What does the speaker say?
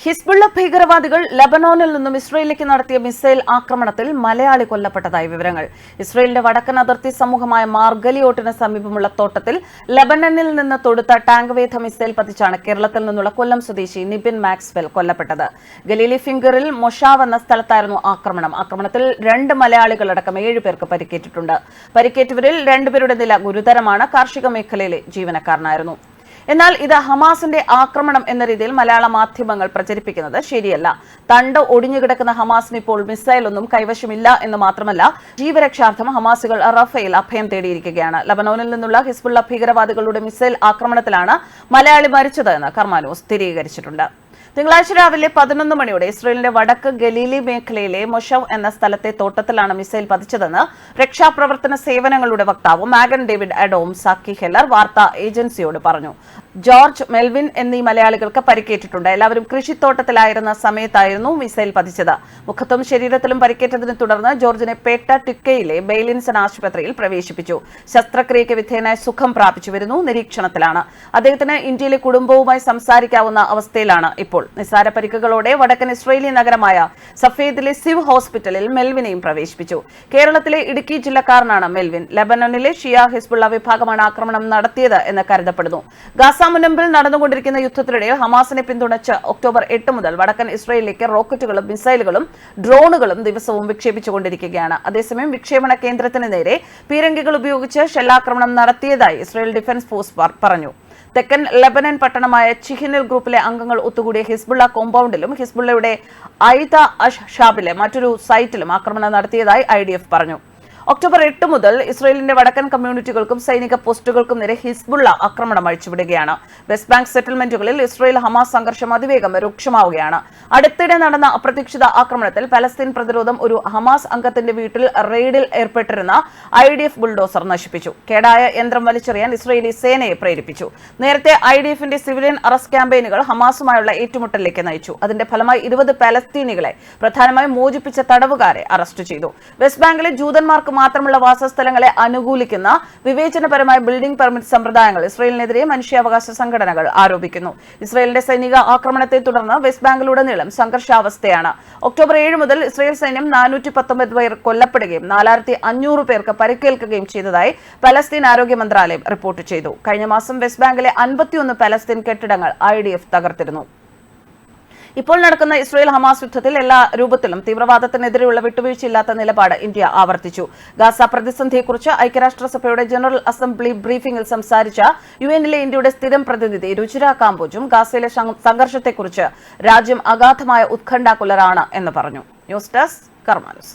Hezbollah ഭീകരവാദികൾ ലബനോനിൽ നിന്നും ഇസ്രയേലിലേക്ക് നടത്തിയ മിസൈൽ ആക്രമണത്തിൽ മലയാളി കൊല്ലപ്പെട്ടതായി വിവരങ്ങൾ. ഇസ്രയേലിന്റെ വടക്കൻ അതിർത്തി സമൂഹമായ മാർഗലിയോട്ടിന് സമീപമുള്ള തോട്ടത്തിൽ ലബനനിൽ നിന്ന് തൊടുത്ത ടാങ്ക് വേധ മിസൈൽ പതിച്ചാണ് കേരളത്തിൽ നിന്നുള്ള കൊല്ലം സ്വദേശി നിബിൻ മാക്സ്വെൽ കൊല്ലപ്പെട്ടത്. ഗലീലി ഫിംഗറിൽ മൊഷാവ് എന്ന സ്ഥലത്തായിരുന്നു ആക്രമണം. ആക്രമണത്തിൽ രണ്ട് മലയാളികളടക്കം ഏഴ് പേർക്ക് പരിക്കേറ്റിട്ടുണ്ട്. പരിക്കേറ്റവരിൽ രണ്ടുപേരുടെ നില ഗുരുതരമാണ്. കാർഷിക മേഖലയിലെ ജീവനക്കാരനായിരുന്നു. എന്നാൽ ഇത് ഹമാസിന്റെ ആക്രമണം എന്ന രീതിയിൽ മലയാള മാധ്യമങ്ങൾ പ്രചരിപ്പിക്കുന്നത് ശരിയല്ല. തണ്ട് ഒടിഞ്ഞുകിടക്കുന്ന ഹമാസിന് ഇപ്പോൾ മിസൈൽ ഒന്നും കൈവശമില്ല എന്ന് മാത്രമല്ല ജീവരക്ഷാർത്ഥം ഹമാസുകൾ റഫേൽ അഭയം തേടിയിരിക്കുകയാണ്. ലബനോനിൽ നിന്നുള്ള ഹിസ്ബുള്ള ഭീകരവാദികളുടെ മിസൈൽ ആക്രമണത്തിലാണ് മലയാളി മരിച്ചത് എന്ന് കർമാനോസ് സ്ഥിരീകരിച്ചിട്ടുണ്ട്. തിങ്കളാഴ്ച രാവിലെ പതിനൊന്ന് മണിയോടെ ഇസ്രയേലിന്റെ വടക്ക് ഗലീലി മേഖലയിലെ മൊഷവ് എന്ന സ്ഥലത്തെ തോട്ടത്തിലാണ് മിസൈൽ പതിച്ചതെന്ന് രക്ഷാപ്രവർത്തന സേവനങ്ങളുടെ വക്താവ് Magen David Adom Zaki Heller വാർത്താ ഏജൻസിയോട് പറഞ്ഞു. ജോർജ് മെൽവിൻ എന്നീ മലയാളികൾക്ക് പരിക്കേറ്റിട്ടുണ്ട്. എല്ലാവരും കൃഷിത്തോട്ടത്തിലായിരുന്ന സമയത്തായിരുന്നു മിസൈൽ പതിച്ചത്. മുഖത്തും ശരീരത്തിലും പരിക്കേറ്റതിനെ തുടർന്ന് ജോർജിനെ പേട്ട ടിക്കയിലെ ബെയിലിൻസൺ ആശുപത്രിയിൽ പ്രവേശിപ്പിച്ചു. ശസ്ത്രക്രിയയ്ക്ക് വിധേയനായി സുഖം പ്രാപിച്ചു വരുന്നു നിരീക്ഷണത്തിലാണ്. അദ്ദേഹത്തിന് ഇന്ത്യയിലെ കുടുംബവുമായി സംസാരിക്കാവുന്ന അവസ്ഥയിലാണ് ഇപ്പോൾ നിസ്സാര പരിക്കുകളോടെ വടക്കൻ ഇസ്രയേലി നഗരമായ സഫേദിലെ സിവ് ഹോസ്പിറ്റലിൽ മെൽവിനെയും പ്രവേശിപ്പിച്ചു. കേരളത്തിലെ ഇടുക്കി ജില്ലക്കാരനാണ് മെൽവിൻ. ലബനനിലെ ഷിയ ഹിസ്ബുള്ള വിഭാഗമാണ് ആക്രമണം നടത്തിയത് എന്ന് കരുതപ്പെടുന്നു. ഗാസ മുനമ്പിൽ നടന്നുകൊണ്ടിരിക്കുന്ന യുദ്ധത്തിനിടെ ഹമാസിനെ പിന്തുണച്ച് ഒക്ടോബർ എട്ട് മുതൽ വടക്കൻ ഇസ്രയേലിലേക്ക് റോക്കറ്റുകളും മിസൈലുകളും ഡ്രോണുകളും ദിവസവും വിക്ഷേപിച്ചുകൊണ്ടിരിക്കുകയാണ്. അതേസമയം വിക്ഷേപണ കേന്ദ്രത്തിന് നേരെ പീരങ്കികൾ ഉപയോഗിച്ച് ഷെല്ലാക്രമണം നടത്തിയതായി ഇസ്രയേൽ ഡിഫൻസ് ഫോഴ്സ് പറഞ്ഞു. തെക്കൻ ലെബനൻ പട്ടണമായ ചിഹിനിൽ ഗ്രൂപ്പിലെ അംഗങ്ങൾ ഒത്തുകൂടിയ ഹിസ്ബുള്ള കോമ്പൗണ്ടിലും ഹിസ്ബുള്ളയുടെ ഐത അഷ് ഷാബിലെ മറ്റൊരു സൈറ്റിലും ആക്രമണം നടത്തിയതായി ഐ പറഞ്ഞു. ഒക്ടോബർ എട്ട് മുതൽ ഇസ്രയേലിന്റെ വടക്കൻ കമ്മ്യൂണിറ്റികൾക്കും സൈനിക പോസ്റ്റുകൾക്കും നേരെ ഹിസ്ബുള്ള ആക്രമണം അഴിച്ചുവിടുകയാണ്. വെസ്റ്റ് ബാങ്ക് സെറ്റിൽമെന്റുകളിൽ ഇസ്രയേൽ ഹമാസ് സംഘർഷം അതിവേഗം രൂക്ഷമാവുകയാണ്. അടുത്തിടെ നടന്ന അപ്രതീക്ഷിത ആക്രമണത്തിൽ പലസ്തീൻ പ്രതിരോധം ഒരു ഹമാസ് അംഗത്തിന്റെ വീട്ടിൽ റെയ്ഡിൽ ഏർപ്പെട്ടിരുന്ന ഐ ഡി എഫ് ബുൾഡോസർ നശിപ്പിച്ചു. കേടായ യന്ത്രം വലിച്ചെറിയാൻ ഇസ്രയേലി സേനയെ പ്രേരിപ്പിച്ചു. നേരത്തെ ഐ ഡി എഫിന്റെ സിവിലിയൻ അറസ്റ്റ് ക്യാമ്പയിനുകൾ ഹമാസുമായുള്ള ഏറ്റുമുട്ടലിലേക്ക് നയിച്ചു. അതിന്റെ ഫലമായി ഇരുപത് പലസ്തീനികളെ പ്രധാനമായും മോചിപ്പിച്ച തടവുകാരെ അറസ്റ്റ് ചെയ്തു. വെസ്റ്റ് ബാങ്കിലെ ജൂതന്മാർക്ക് മാത്രമുള്ള വാസസ്ഥലങ്ങളെ അനുകൂലിക്കുന്ന വിവേചനപരമായ ബിൽഡിംഗ് പെർമിറ്റ് സമ്പ്രദായങ്ങൾ ഇസ്രയേലിനെതിരെ മനുഷ്യാവകാശ സംഘടനകൾ ആരോപിക്കുന്നു. ഇസ്രയേലിന്റെ സൈനിക ആക്രമണത്തെ തുടർന്ന് വെസ്റ്റ് ബാങ്കിലുടനീളം സംഘർഷാവസ്ഥയാണ്. ഒക്ടോബർ ഏഴ് മുതൽ ഇസ്രയേൽ സൈന്യം നാനൂറ്റി പത്തൊമ്പത് പേർ കൊല്ലപ്പെടുകയും നാലായിരത്തി അഞ്ഞൂറ് പേർക്ക് പരിക്കേൽക്കുകയും ചെയ്തതായി പലസ്തീൻ ആരോഗ്യ മന്ത്രാലയം റിപ്പോർട്ട് ചെയ്തു. കഴിഞ്ഞ മാസം വെസ്റ്റ് ബാങ്കിലെ അൻപത്തിയൊന്ന് പലസ്തീൻ കെട്ടിടങ്ങൾ ഐ തകർത്തിരുന്നു. ഇപ്പോൾ നടക്കുന്ന ഇസ്രയേൽ ഹമാസ് യുദ്ധത്തിൽ എല്ലാ രൂപത്തിലും തീവ്രവാദത്തിനെതിരെയുള്ള വിട്ടുവീഴ്ചയില്ലാത്ത നിലപാട് ഇന്ത്യ ആവർത്തിച്ചു. ഗാസ പ്രതിസന്ധിയെക്കുറിച്ച് ഐക്യരാഷ്ട്രസഭയുടെ ജനറൽ അസംബ്ലി ബ്രീഫിംഗിൽ സംസാരിച്ച യു എന്നിലെ ഇന്ത്യയുടെ സ്ഥിരം പ്രതിനിധി രുചിര കാമ്പോജും ഗാസയിലെ സംഘർഷത്തെക്കുറിച്ച് രാജ്യം അഗാധമായ ഉത്കണ്ഠാകുലരാണ് എന്ന് പറഞ്ഞു. News desk Karmanas.